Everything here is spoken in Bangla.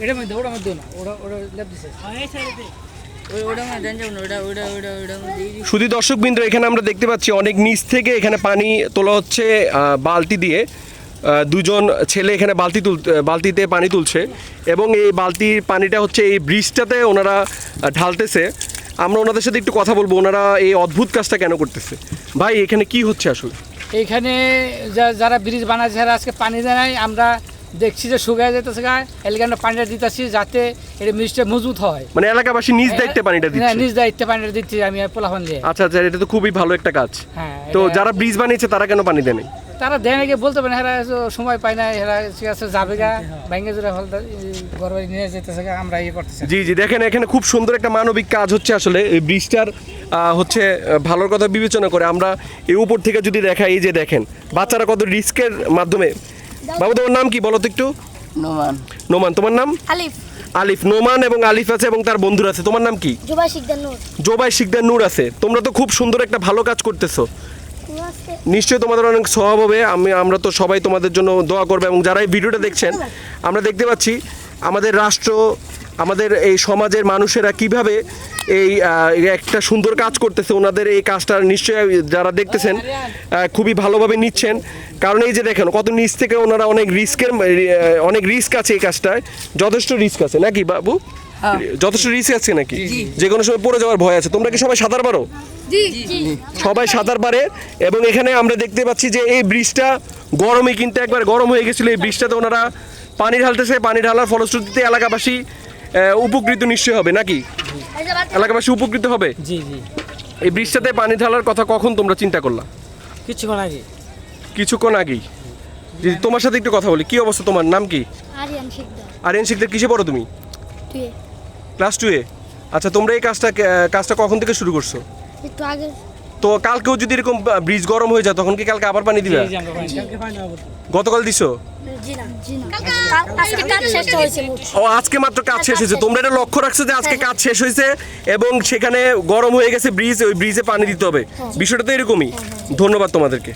এটা মধ্যে ওটা মধ্যে না ওটা ওটা দিছে শুধু দর্শকবৃন্দ এখানে আমরা দেখতে পাচ্ছি অনেক নিচ থেকে এখানে পানি তোলা হচ্ছে বালতি দিয়ে। দুজন ছেলে এখানে বালতি তুল বালতিতে পানি তুলছে এবং এই বালতির পানিটা হচ্ছে এই ব্রিজটাতে ওনারা ঢালতেছে। আমরা ওনাদের সাথে একটু কথা বলব ওনারা এই অদ্ভুত কাজটা কেন করতেছে? ভাই এখানে কি হচ্ছে আসলে? এইখানে যা- যারা ব্রিজ বানাচ্ছে যারা আজকে পানি দেয় আমরা দেখছি যে শুকায় যেতেছে গায়ে এলাকাটা পানিটা দিতেছি যাতে এটা মিষ্টিটা মজবুত হয়। মানে এলাকাবাসী নিজ দায়িত্বে পানিটা হ্যাঁ, দিচ্ছে? নিজ দায়িত্বে পানিটা দিচ্ছি আমি পোলাফান দিয়ে। আচ্ছা আচ্ছা এটা তো খুবই ভালো একটা কাজ। হ্যাঁ তো যারা ব্রিজ বানিয়েছে তারা কেন পানি দেয় তারা দেয় নাকি বলতে পারে এরা তো সময় পায় না এরা ঠিক আছে যাবে গা ব্যাঙ্গে জোরে হল গর্বে নিয়ে যেতেছে আমরা ইয়ে করতেছি। জি জি দেখেন এখানে খুব সুন্দর একটা মানবিক কাজ হচ্ছে আসলে। এই ব্রিজটার হচ্ছে ভালোর কথা বিবেচনা করে আমরা এই উপর থেকে যদি দেখাই এই যে দেখেন বাচ্চারা কত রিস্কের মাধ্যমে বাবু তোমার নাম কি? বলো তো একটু। নোমান। নোমান তোমার নাম? আলিফ। আলিফ নোমান এবং আলিফ আছে এবং তার বন্ধুরা আছে। তোমার নাম কি? জোবাই শিকদার নূর। জোবাই শিকদার নূর আছে। তোমরা তো খুব সুন্দর একটা ভালো কাজ করতেছো। নিশ্চয়ই তোমাদের অনেক স্বভাব হবে। আমি আমরা তো সবাই তোমাদের জন্য দোয়া করব এবং যারা এই ভিডিওটা দেখছেন আমরা দেখতে পাচ্ছি আমাদের রাষ্ট্র আমাদের এই সমাজের মানুষেরা কীভাবে এই একটা সুন্দর কাজ করতেছে ওনাদের এই কাজটা নিশ্চয়ই যারা দেখতেছেন খুবই ভালোভাবে নিচ্ছেন। কারণ এই যে দেখেন কত নিচ থেকে ওনারা অনেক রিস্কের অনেক রিস্ক আছে এই কাজটায়। যথেষ্ট রিস্ক আছে নাকি বাবু? যথেষ্ট রিস্ক আছে নাকি? যে কোনো সময় পড়ে যাওয়ার ভয় আছে। তোমরা কি সবাই সাঁতার পারো? সবাই সাঁতার পারে এবং এখানে আমরা দেখতে পাচ্ছি যে এই ব্রিজটা গরমে কিন্তু একবার গরম হয়ে গেছিল। এই ব্রিজটাতে ওনারা পানি ঢালতেছে পানি ঢালার ফলশ্রুতিতে এলাকাবাসী উপকৃত নিশ্চয় হবে নাকি? এলাকাবাসী উপকৃত হবে? জি জি। এই বৃষ্টিতে পানি ঢালার কথা কখন তোমরা চিন্তা করলা? কিছুক্ষণ আগে। কিছুক্ষণ আগেই। জি, তোমার সাথে একটু কথা বলি কি অবস্থা তোমার? নাম কি? আরিয়ান শিকদার। আরিয়ান শিখতে কিসে পড়ো তুমি? ক্লাস টুয়ে আচ্ছা তোমরা এই কাজটা কাজটা কখন থেকে শুরু করছ? একটু আগে তো কালকেও যদি এরকম ব্রিজ গরম হয়ে যায় তখন কি কালকে আবার পানি দিবে গতকাল দিছো জি না জি না আজকে কাজ শেষ হয়েছে মোট ও আজকে মাত্র কাজ শেষ হয়েছে তোমরা এটা লক্ষ্য রাখছো যে আজকে কাজ শেষ হয়েছে এবং সেখানে গরম হয়ে গেছে ব্রিজ ওই ব্রিজে পানি দিতে হবে বিষয়টা তো এরকমই ধন্যবাদ তোমাদেরকে